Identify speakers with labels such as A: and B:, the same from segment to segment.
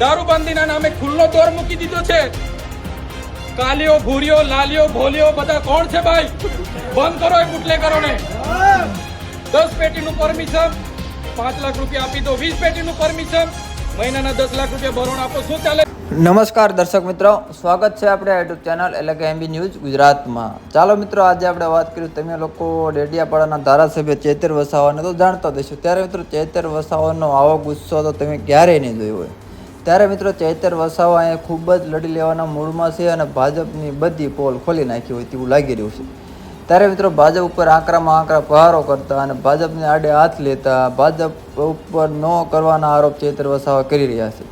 A: દારૂબંધીના નામે ખુલ્લો દોર મૂકી દીધો છે. કાલિયો ભૂરિયો લાલિયો ભોલિયો બધા કોણ છે ભાઈ? બંધ કરો એ બુટલેકરોને દસ પેટીનું પરમિશન, પાંચ લાખ રૂપિયા આપી દો, વીસ પેટીનું પરમિશન. મહિનાના દસ લાખ રૂપિયા ભરણ આપો, શું ચાલે?
B: નમસ્કાર દર્શક મિત્રો, સ્વાગત છે આપણે યુટ્યુબ ચેનલ એટલે કે એમબી ન્યૂઝ ગુજરાતમાં. ચાલો મિત્રો, આજે આપણે વાત કરીએ તમે લોકો ડેડિયાપાડાના ધારાસભ્ય ચેતર વસાવાને તો જાણતા દઈશું ત્યારે મિત્રો, ચેતર વસાવાનો આવો ગુસ્સો તો તમે ક્યારેય નહીં જોયો હોય. ત્યારે મિત્રો ચૈતર વસાવા અહીંયા ખૂબ જ લડી લેવાના મૂડમાં છે અને ભાજપની બધી પોલ ખોલી નાખી હોય તેવું લાગી રહ્યું છે. ત્યારે મિત્રો ભાજપ ઉપર આંકરામાં આંકરા પ્રહારો કરતા અને ભાજપને આડે હાથ લેતા ભાજપ ઉપર ન કરવાના આરોપ ચૈતર વસાવા કરી રહ્યા છે.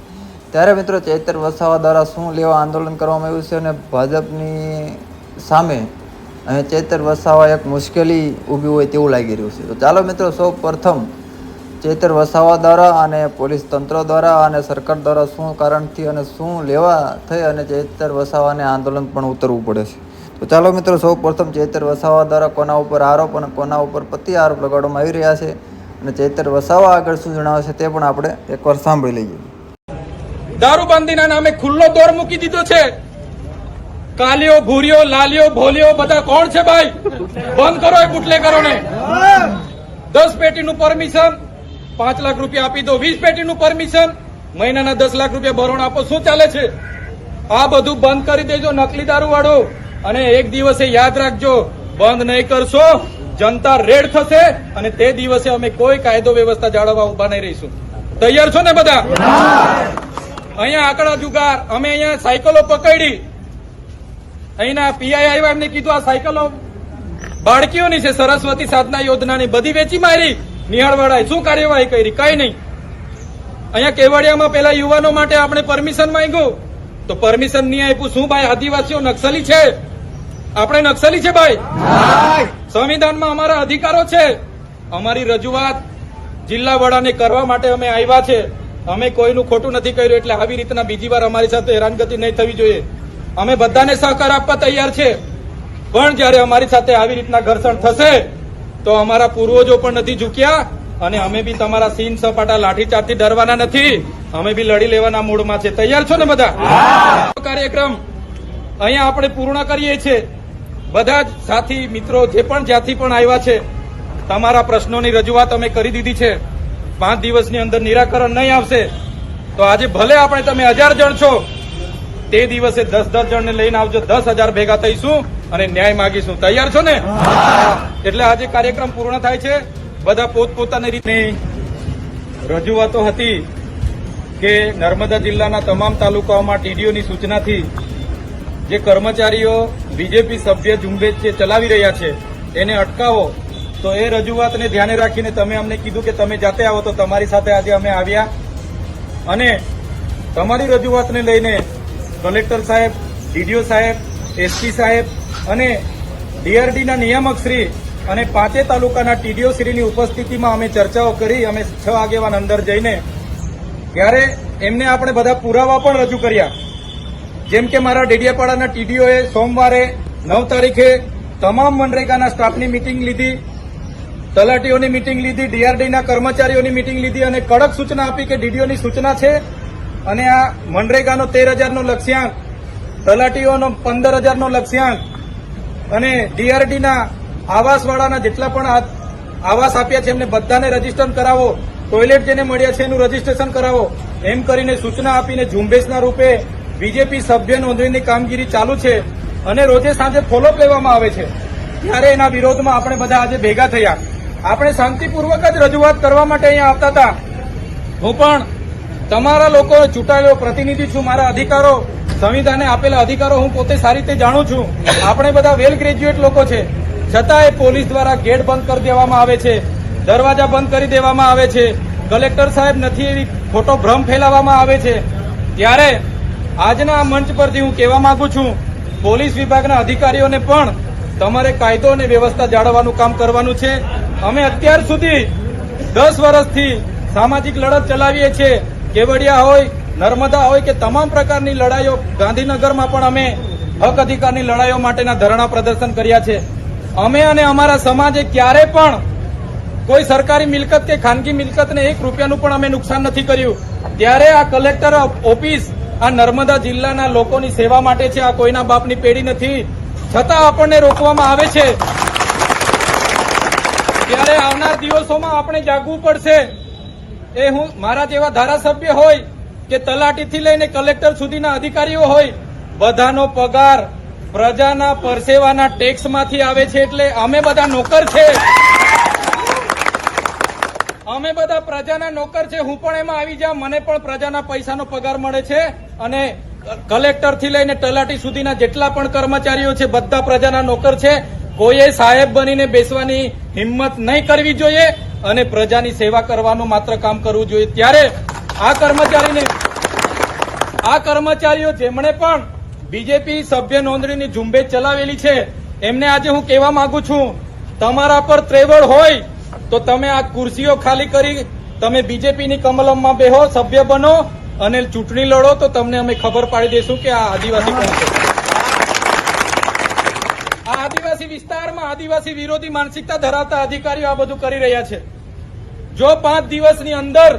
B: ત્યારે મિત્રો ચૈતર વસાવા દ્વારા શું લેવા આંદોલન કરવામાં આવ્યું છે અને ભાજપની સામે અહીં ચૈતર વસાવા એક મુશ્કેલી ઊભી હોય તેવું લાગી રહ્યું છે. તો ચાલો મિત્રો સૌ પ્રથમ ચૈતર વસાવા દ્વારા અને પોલીસ તંત્ર દ્વારા અને સરકાર દ્વારા શું કારણથી અને શું લેવા થઈ અને ચેતર વસાવાને આંદોલન પણ ઉતરવું પડે છે. તો ચાલો મિત્રો, સૌ પ્રથમ ચેતર વસાવા દ્વારા કોના ઉપર આરોપ અને કોના ઉપર પતિ આરોપ લગાડવામાં આવી રહ્યા છે અને ચેતર વસાવા આગળ શું જણાવે છે તે પણ આપણે એકવાર સાંભળી લઈએ.
A: દારૂબંધીના નામે ખુલ્લો દોર મૂકી દીધો છે. કાલિયો ભૂરિયો લાલિયો ભોલિયો બધા કોણ છે ભાઈ? બંધ કરો એ બુટલેકરોને દસ પેટીનું પરમિશન પાંચ લાખ રૂપિયા આપી દો, વીસ પેટીનું પરમિશન મહિનાના દસ લાખ રૂપિયા ભરણ આપો, શું ચાલે છે? આ બધું બંધ કરી દેજો, નકલી દારૂ વાળો અને એક દિવસે યાદ રાખજો, બંધ નહીં કરશો, જનતા રેડ થશે અને તે દિવસે અમે કોઈ કાયદો વ્યવસ્થા જાળવવા ઊભા નહીં રહીશું. તૈયાર છો ને બધા? અહીંયા આંકડા જુગાર, અમે અહીંયા સાયકલો પકડી. અહીંના પીઆઈ આવ્યા, એમને કીધું આ સાયકલો. બાળકીઓની છે, સરસ્વતી સાધના યોજનાની બધી વેચી મારી. નિહાળવાળાએ શું કાર્યવાહી કરી? કઈ નહીં. અહીંયા કેવડિયામાં પેલા યુવાનો માટે આપણે પરમિશન માંગ્યું. તો પરમિશન નહીં આપ્યું. શું ભાઈ આદિવાસીઓ નક્સલી છે? આપણે નક્સલી છે ભાઈ? સંવિધાનમાં અમારા અધિકારો છે. અમારી રજૂઆત જિલ્લા વડાને કરવા માટે અમે આવ્યા છે. અમે કોઈનું ખોટું નથી કર્યું એટલે આવી રીતના બીજી વાર અમારી સાથે હેરાનગતિ નહીં થવી જોઈએ. અમે બધાને સહકાર આપવા તૈયાર છે. પણ જ્યારે અમારી સાથે આવી રીતના ઘર્ષણ થશે તો અમારા પૂર્વજો પણ નથી ઝૂક્યા અને અમે બી તમારા સીન સપાટા લાઠીચાર્જથી ડરવાના નથી. અમે બી લડી લેવાના મૂડમાં છે. તૈયાર છો ને બધા? કાર્યક્રમ અહીંયા આપણે પૂર્ણ કરીએ છીએ. બધા જ સાથી મિત્રો જે પણ જ્યાંથી પણ આવ્યા છે તમારા પ્રશ્નોની રજૂઆત અમે કરી દીધી છે. પાંચ દિવસની અંદર નિરાકરણ નહીં આવશે. તો આજે ભલે આપણે તમે હજાર જણ છો તે દિવસે દસ દસ જણને લઈને આવજો. દસ હજાર ભેગા થઈશું. અને ન્યાય માગીશું. તૈયાર છો ને? એટલે આજે કાર્યક્રમ પૂર્ણ થાય છે. બધા પોતપોતાની રીતની રજૂઆતો હતી કે નર્મદા જિલ્લાના તમામ તાલુકાઓમાં ટીડીઓની સૂચનાથી જે કર્મચારીઓ બીજેપી સભ્ય ઝુંબેશ જે ચલાવી રહ્યા છે એને અટકાવો. તો એ રજૂઆતને ધ્યાને રાખીને તમે અમને કીધું કે તમે જાતે આવો તો તમારી સાથે આજે અમે આવ્યા. અને તમારી રજૂઆતને લઈને કલેક્ટર સાહેબ ડીડીઓ સાહેબ એસપી સાહેબ અને ડીઆરડીના નિયામક શ્રી અને પાંચે તાલુકાના ટીડીઓ શ્રીની ઉપસ્થિતિમાં અમે ચર્ચાઓ કરી, અમે છ આગેવાન અંદર જઈને ત્યારે એમને આપણે બધા પુરાવા પણ રજૂ કર્યા. જેમ કે મારા ડેડિયાપાડાના ટીડીઓએ સોમવારે નવ તારીખે તમામ મનરેગાના સ્ટાફની મિટિંગ લીધી, તલાટીઓની મિટિંગ લીધી, ડીઆરડીના કર્મચારીઓની મિટિંગ લીધી અને કડક સૂચના આપી કે ડીડીઓની સૂચના છે અને આ મનરેગાનો તેર હજારનો લક્ષ્યાંક, તલાટીઓનો પંદર હજારનો લક્ષ્યાંક અને ડીઆરડીના આવાસવાળાના જેટલા પણ આવાસ આપ્યા છે, એમને બધાને રજિસ્ટર કરાવો. ટોયલેટ જેને મળ્યા છે, એનું રજીસ્ટ્રેશન કરાવો. એમ કરીને સૂચના આપીને ઝુંબેશના રૂપે બીજેપી સભ્ય નોંધણીની કામગીરી ચાલુ છે અને રોજે સાંજે ફોલોઅપ લેવામાં આવે છે. ત્યારે એના વિરોધમાં આપણે બધા આજે ભેગા થયા. આપણે શાંતિપૂર્વક જ રજૂઆત કરવા માટે અહીંયા આવતા હતા. હું પણ તમારા લોકો ચૂંટાયેલો પ્રતિનિધિ છું, મારા અધિકારો. સંવિધાને આપેલા અધિકારો હું પોતે સારી રીતે જાણું છું. આપણે બધા વેલ ગ્રેજ્યુએટ લોકો છે. છતાંય પોલીસ દ્વારા ગેટ બંધ કરી દેવામાં આવે છે. દરવાજા બંધ કરી દેવામાં આવે છે. કલેક્ટર સાહેબ નથી એવી ખોટો ભ્રમ ફેલાવવામાં આવે છે. ત્યારે આજના મંચ પરથી હું કહેવા માંગુ છું, પોલીસ વિભાગના અધિકારીઓને પણ તમારે કાયદો અને વ્યવસ્થા જાળવવાનું કામ કરવાનું છે. અમે અત્યાર સુધી દસ વર્ષથી સામાજિક લડત ચલાવીએ છીએ. કેવડિયા હોય નર્મદા હોય કે તમામ પ્રકારની લડાઈઓ, ગાંધીનગરમાં પણ અમે હક અધિકારની લડાઈઓ માટેના ધરણા પ્રદર્શન કર્યા છે. અમે અને અમારા સમાજે ક્યારે પણ કોઈ સરકારી મિલકત કે ખાનગી મિલકતને એક રૂપિયાનું પણ અમે નુકસાન નથી કર્યું. ત્યારે આ કલેક્ટર ઓફિસ આ નર્મદા જિલ્લાના લોકોની સેવા માટે છે, આ કોઈના બાપની પેઢી નથી. છતાં આપણને રોકવામાં આવે છે. ત્યારે આવનાર દિવસોમાં આપણે જાગવું પડશે. એ હું, મારા જેવા ધારાસભ્ય હોય કે તલાટીથી લઈને કલેક્ટર સુધીના અધિકારીઓ હોય, બધાનો પગાર પ્રજાના પરસેવાના ટેક્સમાંથી આવે છે એટલે અમે બધા નોકર છે. અમે બધા પ્રજાના નોકર છે. હું પણ એમાં આવી જાઉં. મને પણ પ્રજાના પૈસાનો પગાર મળે છે અને કલેક્ટરથી લઈને તલાટી સુધીના જેટલા પણ કર્મચારીઓ છે, બધા પ્રજાના નોકર છે. કોઈએ સાહેબ બનીને બેસવાની હિંમત નહીં કરવી જોઈએ અને પ્રજાની સેવા કરવાનું માત્ર કામ કરવું જોઈએ. ત્યારે આ કર્મચારીને, આ કર્મચારીઓ જેમણે પણ બીજેપી સભ્ય નોંધણીની ઝુંબેશ ચલાવેલી છે, એમને આજે હું કહેવા માંગુ છું, તમારા પર ત્રેવડ હોય તો તમે આ ખુરશીઓ ખાલી કરી, તમે બીજેપીની કમલમમાં બેહો, સભ્ય બનો અને ચૂંટણી લડો તો તમને અમે ખબર પાડી દઈશું કે આ આદિવાસી આ આદિવાસી વિસ્તારમાં આદિવાસી વિરોધી માનસિકતા ધરાવતા અધિકારીઓ આ બધું કરી રહ્યા છે. જો પાંચ દિવસની અંદર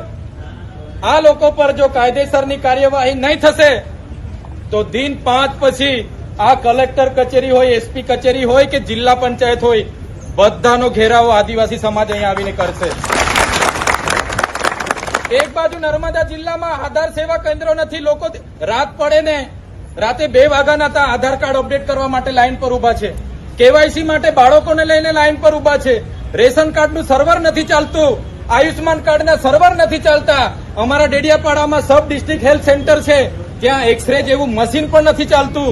A: આ લોકો પર જો કાયદેસરની કાર્યવાહી નહીં થશે, તો દિન પાંચ પછી આ કલેક્ટર કચેરી હોય, એસપી કચેરી હોય કે જિલ્લા પંચાયત હોય, બધાનો ઘેરાવો આદિવાસી સમાજ અહીંયા આવીને કરશે. એક બાજુ નર્મદા જિલ્લામાં આધાર સેવા કેન્દ્રો નથી, લોકો રાત પડે ને રાતે બે વાગ્યાના હતા, આધાર કાર્ડ અપડેટ કરવા માટે લાઈન પર ઊભા છે. કેવાયસી માટે બાળકોને લઈને લાઈન પર ઊભા છે. રેશન કાર્ડનું સર્વર નથી ચાલતું. આયુષ્માન કાર્ડના સર્વર નથી ચાલતા. અમારા ડેડિયાપાડામાં સબ ડિસ્ટ્રિક્ટ હેલ્થ સેન્ટર છે, જ્યાં એક્સરે જેવું મશીન પણ નથી ચાલતું.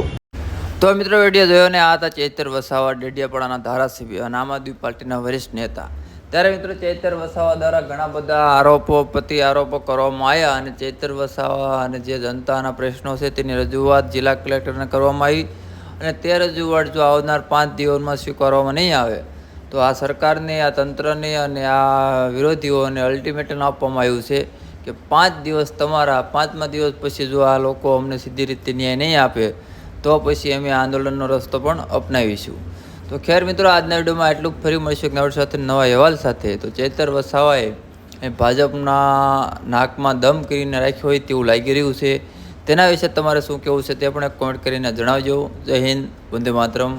B: તો મિત્રો વીડિયો જોયો ને આ હતા ચૈતર વસાવા, ડેડિયાપાડાના ધારાસભ્ય અને આમ આદમી પાર્ટીના વરિષ્ઠ નેતા. ત્યારે મિત્રો ચૈતર વસાવા દ્વારા ઘણા બધા આરોપો પ્રતિ આરોપો કરવામાં આવ્યા અને ચૈતર વસાવા અને જે જનતાના પ્રશ્નો છે તેની રજૂઆત જિલ્લા કલેક્ટરને કરવામાં આવી. અને તે રજૂઆત જો આવનાર પાંચ દિવસમાં સ્વીકારવામાં નહીં આવે તો આ સરકારને, આ તંત્રને અને આ વિરોધીઓને અલ્ટિમેટમ આપવામાં આવ્યું છે કે પાંચ દિવસ તમારા, પાંચમા દિવસ પછી જો આ લોકો અમને સીધી રીતે ન્યાય નહીં આપે, તો પછી અમે આંદોલનનો રસ્તો પણ અપનાવીશું. તો ખેર મિત્રો, આજના વિડીયોમાં એટલું ફરી મળીશું એક નવડ સાથે, નવા અહેવાલ સાથે. તો ચેતર વસાવાએ એ ભાજપના નાકમાં દમ કરીને રાખ્યો હોય તેવું લાગી રહ્યું છે. તેના વિશે તમારે શું કહેવું છે તે પણ કોમેન્ટ કરીને જણાવજો. જય હિન્દ, વંદે માતરમ.